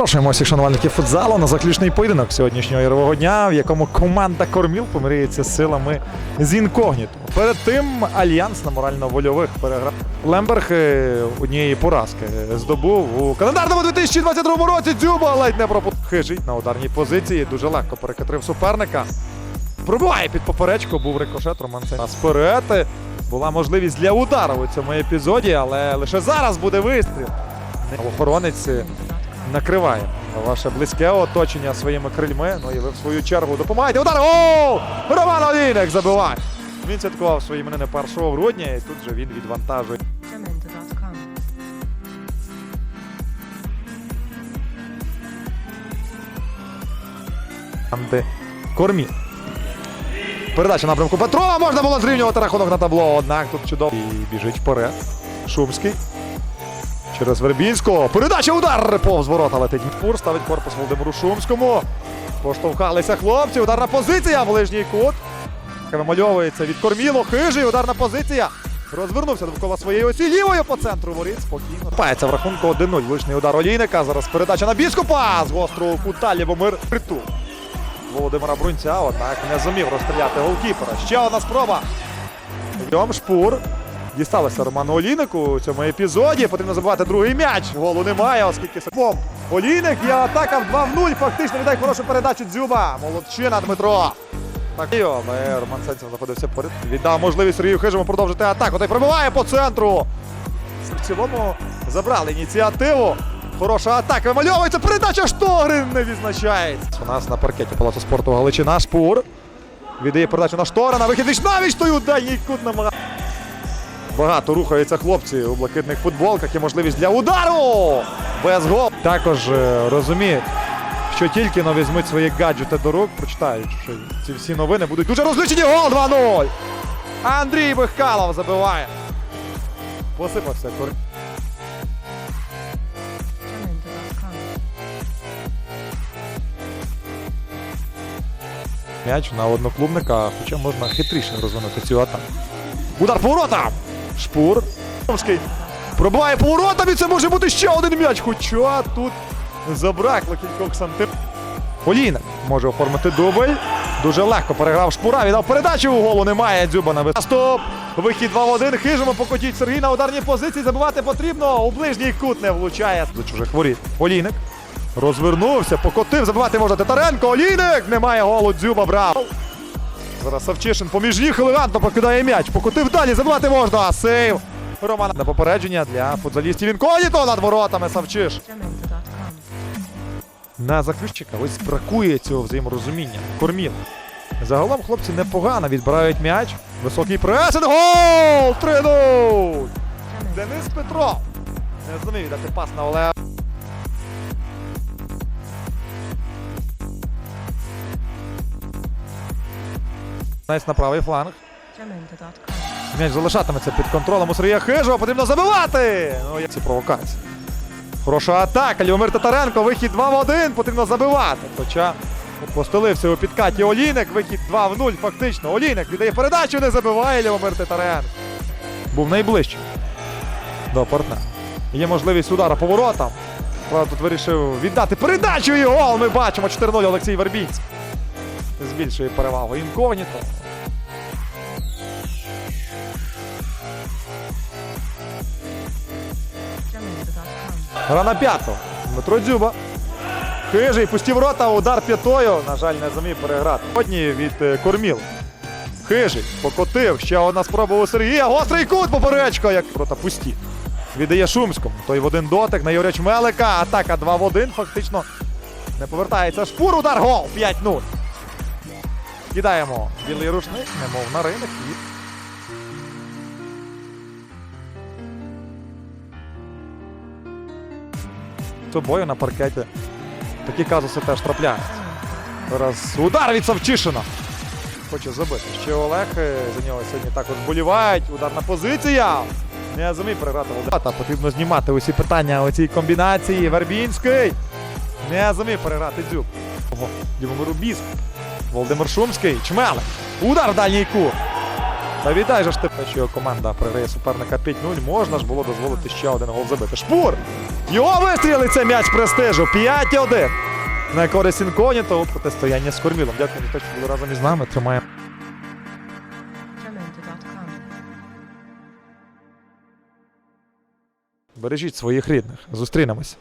Запрошуємо всіх шанувальників футзалу на заключний поєдинок сьогоднішнього ігрового дня, в якому команда Корміл помирюється з силами з інкогніто. Перед тим альянс на морально-вольових переграв. Лемберг е, однієї поразки здобув у календарному 2022 році. Дзюба ледь не пропустив. Хижить на ударній позиції. Дуже легко перекатрив суперника. Пробиває під поперечку, був рикошет Роман Сен. Сперед була можливість для удару у цьому епізоді, але лише зараз буде вистріл. Охоронець е, накриває ваше близьке оточення своїми крильми. Ну і ви в свою чергу допомагаєте. Удар! О! Роман Олійник забиває. Він святкував свої іменини 1 грудня, і тут же він відвантажує. Кормі. Передача напрямку Петрова. Можна було зрівнювати рахунок на табло. Однак тут чудово. І біжить вперед. Шумський. Через Вербінського. Передача удар. Повз ворота летить. Фур ставить корпус Володимиру Шумському. Поштовхалися хлопці. Ударна позиція. Ближній кут. Вимальовується від Корміло. Хижий. Ударна позиція. Розвернувся довкола своєї осі. Лівою по центру воріт. Спокійно. Пається в рахунку 1-0. Влучний удар Олійника. Зараз передача на Біскупа. З гострого кута Лівомир. Притул. Володимира Брунця, однак не зумів розстріляти голкіпера. Ще одна спроба. Йом Шпур. Дісталося Роману Олійнику у цьому епізоді. Потрібно забивати другий м'яч. Голу немає, оскільки Бом. Олійник є атака в 2 в 0. Фактично віддає хорошу передачу Дзюба. Молодчина Дмитро. Так, але Роман Сенцев знаходився поряд. Віддав можливість Сергію Хижому продовжити атаку. Та й пробиває по центру. В цілому забрали ініціативу. Хороша атака. Вимальовується. Передача Штогрин не відзначається. У нас на паркеті Палацу спорту Галичина. Шпур. Віддає передачу на Шторина. Вихід віч навіч той дальній кут намагає. Багато рухаються хлопці у блакитних футболках. Є можливість для удару. Без гол. Також е, розуміють, що тільки но візьмуть свої гаджети до рук, прочитають, що ці всі новини будуть дуже розлючені. Гол 2-0. Андрій Бихкалов забиває. Посипався Кор... М'яч на одноклубника, хоча можна хитріше розвинути цю атаку. Удар поворота! Шпур. Пробиває поворотом і це може бути ще один м'яч. Хоча тут забракло кількох сантиметрів. Олійник може оформити дубль. Дуже легко переграв шпура. Віддав передачу у голу. Немає дзюба на Стоп! Вихід 2 в 1. Хижимо покотіть Сергій на ударній позиції. Забивати потрібно. У ближній кут не влучає. За чужих воріт. Олійник. Розвернувся, покотив, забивати можна Титаренко, Олійник! Немає голу, Дзюба брав. Зараз Савчишин поміж їх елегантно покидає м'яч. Покотив далі, забивати можна. Сейв. Роман на попередження для футболістів інкогніто над воротами Савчиш. На заключчика ось бракує цього взаєморозуміння. Корміл. Загалом хлопці непогано відбирають м'яч. Високий пресинг. Гол! 3-0! Денис Петров. Не зумів дати пас на Олега. Найс на правий фланг. М'яч залишатиметься під контролем у Сергія Хижого. Потрібно забивати. Ну, як ці провокації. Хороша атака. Лівомир Татаренко. Вихід 2 в 1. Потрібно забивати. Хоча постелився у підкаті Олійник. Вихід 2 в 0. Фактично. Олійник віддає передачу, не забиває Лівомир Татаренко. Був найближчим до партнера. Є можливість удара поворотом. Правда, тут вирішив віддати передачу і гол. Ми бачимо 4-0 Олексій Вербінський. Збільшує перевагу. Інкогніто. Гра на п'яту. Дмитро Дзюба. Хижий, пустів рота, удар п'ятою. На жаль, не зумів переграти. Сьогодні від е, Корміл. Хижий, покотив. Ще одна спроба у Сергія. Гострий кут поперечко, як рота пусті. Віддає Шумському. Той в один дотик на Юрія Чмелика. Атака 2 в 1. Фактично не повертається. Шпур, удар, гол. 5-0. Кидаємо білий рушник, немов на ринок. І собою на паркеті. Такі казуси теж трапляються. Зараз удар від Савчишина. Хоче забити. Ще Олег е, за нього сьогодні також болівають. Ударна позиція. Не зумів переграти Володимира. Потрібно знімати усі питання у цій комбінації. Вербінський. Не зумів переграти дзюк. Дімомиру Біск. Володимир Шумський. Чмелик. Удар в дальній кут. Та віддай же ж ти, що команда програє суперника 5-0. Можна ж було дозволити ще один гол забити. Шпур! Його вистріли це м'яч престижу. 5-1. На користь інкогніто у протистояння з Кормілом. Дякую що були разом із нами. Тримаємо. Бережіть своїх рідних. Зустрінемось.